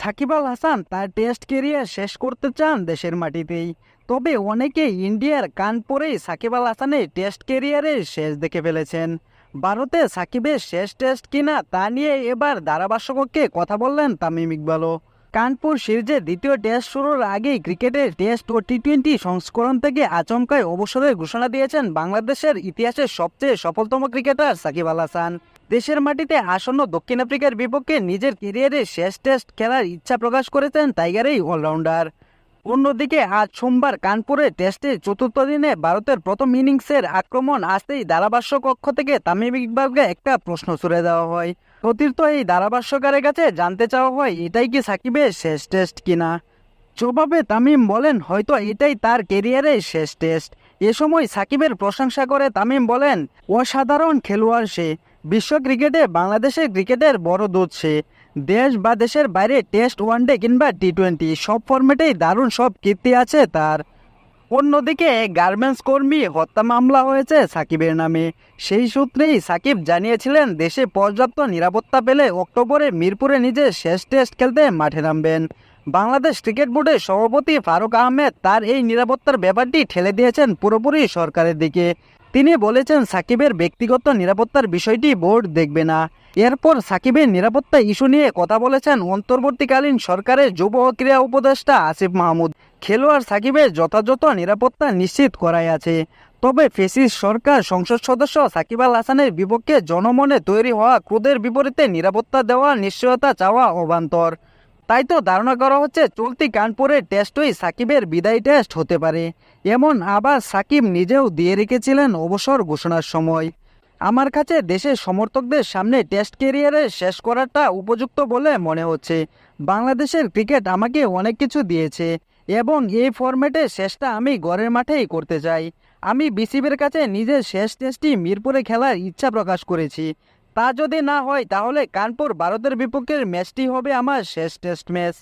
সাকিব আল হাসান তার test career শেষ করতে চান দেশের মাটিতেই। তবে অনেকে ইন্ডিয়ার কানপুরেই সাকিব আল হাসানের টেস্ট কেরিয়ারের শেষ দেখে ফেলেছেন। ভারতে সাকিবের শেষ টেস্ট কিনা তা নিয়ে এবার ধারাভাষ্যকে কথা বললেন তামিম ইকবালও। কানপুর সিরিজে দ্বিতীয় টেস্ট শুরুর আগেই ক্রিকেটের টেস্ট ও টি টোয়েন্টি সংস্করণ থেকে আচমকায় অবসরের ঘোষণা দিয়েছেন বাংলাদেশের ইতিহাসের সবচেয়ে সফলতম ক্রিকেটার সাকিব আল হাসান। দেশের মাটিতে আসন্ন দক্ষিণ আফ্রিকার বিপক্ষে নিজের কেরিয়ারের শেষ টেস্ট খেলার ইচ্ছা প্রকাশ করেছেন টাইগারেই অলরাউন্ডার। অন্যদিকে, আজ সোমবার কানপুরে টেস্টের চতুর্থ দিনে ভারতের প্রথম ইনিংসের আক্রমণ আসতেই ধারাভাষ্য কক্ষ থেকে তামিম ইকবালকে একটা প্রশ্ন ছুড়ে দেওয়া হয়। সতীর্থ এই ধারাভাষ্যকারের কাছে জানতে চাওয়া হয়, এটাই কি সাকিবের শেষ টেস্ট কিনা? জবাবে তামিম বলেন, হয়তো এটাই তার কেরিয়ারের শেষ টেস্ট। এ সময় সাকিবের প্রশংসা করে তামিম বলেন, অসাধারণ খেলোয়াড় সে। বিশ্ব ক্রিকেটে বাংলাদেশের ক্রিকেটের বড় দূত সে। দেশ বা দেশের বাইরে টেস্ট ওয়ানডে কিংবা টি টোয়েন্টি সব ফরম্যাটেই দারুণ সব কীর্তি আছে তার। অন্যদিকে গার্মেন্টস কর্মী হত্যা মামলা হয়েছে সাকিবের নামে। সেই সূত্রেই সাকিব জানিয়েছিলেন, দেশে পর্যাপ্ত নিরাপত্তা পেলে অক্টোবরে মিরপুরে নিজের শেষ টেস্ট খেলতে মাঠে নামবেন। বাংলাদেশ ক্রিকেট বোর্ডের সভাপতি ফারুক আহমেদ তার এই নিরাপত্তার ব্যাপারটি ঠেলে দিয়েছেন পুরোপুরি সরকারের দিকে। তিনি বলেছেন সাকিবের ব্যক্তিগত নিরাপত্তার বিষয়টি বোর্ড দেখবে না। এরপর সাকিবের নিরাপত্তা ইস্যু নিয়ে কথা বলেছেন অন্তর্বর্তীকালীন সরকারের যুব ক্রীড়া উপদেষ্টা আসিফ মাহমুদ। খেলোয়াড় সাকিবের যথাযথ নিরাপত্তা নিশ্চিত করাই আছে। তবে ফেসিস সরকার সংসদ সদস্য সাকিব আল হাসানের বিপক্ষে জনমনে তৈরি হওয়া ক্রোধের বিপরীতে নিরাপত্তা দেওয়ার নিশ্চয়তা চাওয়া অবান্তর। তাই তো ধারণা করা হচ্ছে চলতি কানপুরের টেস্টই সাকিবের বিদায় টেস্ট হতে পারে। এমন আবার সাকিব নিজেও দিয়ে রেখেছিলেন অবসর ঘোষণার সময়। আমার কাছে দেশের সমর্থকদের সামনে টেস্ট ক্যারিয়ারে শেষ করাটা উপযুক্ত বলে মনে হচ্ছে। বাংলাদেশের ক্রিকেট আমাকে অনেক কিছু দিয়েছে এবং এই ফরম্যাটে শেষটা আমি ঘরের মাঠেই করতে চাই। আমি বিসিবির কাছে নিজের শেষ টেস্টটি মিরপুরে খেলার ইচ্ছা প্রকাশ করেছি। তা যদি না হয় তাহলে কানপুর ভারতের বিপক্ষের ম্যাচটি হবে আমার শেষ টেস্ট ম্যাচ।